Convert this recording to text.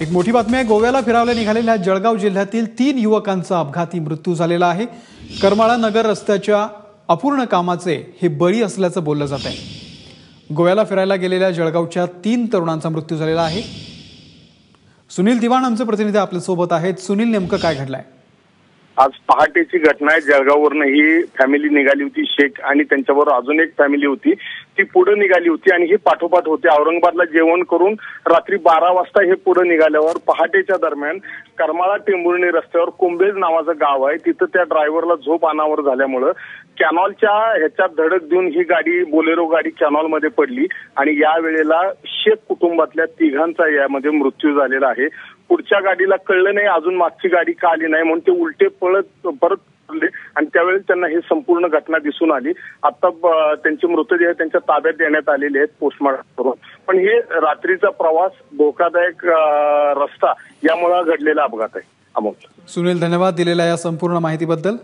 एक मोठी बातमी आहे गोव्याला फिरावल्या निघालेल्या जळगाव जिल्ह्यातील तीन युवकांचा अपघाती मृत्यू झालेला आहे. करमाळा नगर रस्त्याच्या अपूर्ण कामाचे हे बळी असल्याचं बोललं जात आहे. गोव्याला फिरायला गेलेल्या जळगावच्या तीन तरुणांचा मृत्यू झालेला आहे. सुनील दिवाण आमचे प्रतिनिधी आपल्यासोबत आहेत. सुनील नेमकं काय घडलंय? आज पहाटेची घटना आहे. जळगाववरनं ही फॅमिली निघाली होती शेख आणि त्यांच्याबरोबर अजून एक फॅमिली होती. ती पुढे निघाली होती आणि ही पाठोपाठ होती. औरंगाबादला जेवण करून रात्री बारा वाजता हे पुढे निघाल्यावर पहाटेच्या दरम्यान करमाळा टेंभुर्णी रस्त्यावर कुंभेज नावाचं गाव आहे. तिथं त्या ड्रायव्हरला झोप अनावर झाल्यामुळं कॅनॉलच्या ह्याच्यात धडक देऊन ही गाडी बोलेरो गाडी कॅनॉलमध्ये पडली आणि या वेळेला शेख कुटुंबातल्या तिघांचा यामध्ये मृत्यू झालेला आहे. पुढच्या गाडीला कळलं नाही अजून मागची गाडी का आली नाही म्हणून ते उलटे पळत परत आणि त्यावेळेस त्यांना ही संपूर्ण घटना दिसून आली. आता त्यांचे मृतदेह त्यांच्या ताब्यात देण्यात आलेले आहेत पोस्टमार्टम करून पण हे रात्रीचा प्रवास धोकादायक रस्ता यामुळे घडलेला अपघात आहे. अमोल. सुनील धन्यवाद दिलेल्या या संपूर्ण माहितीबद्दल.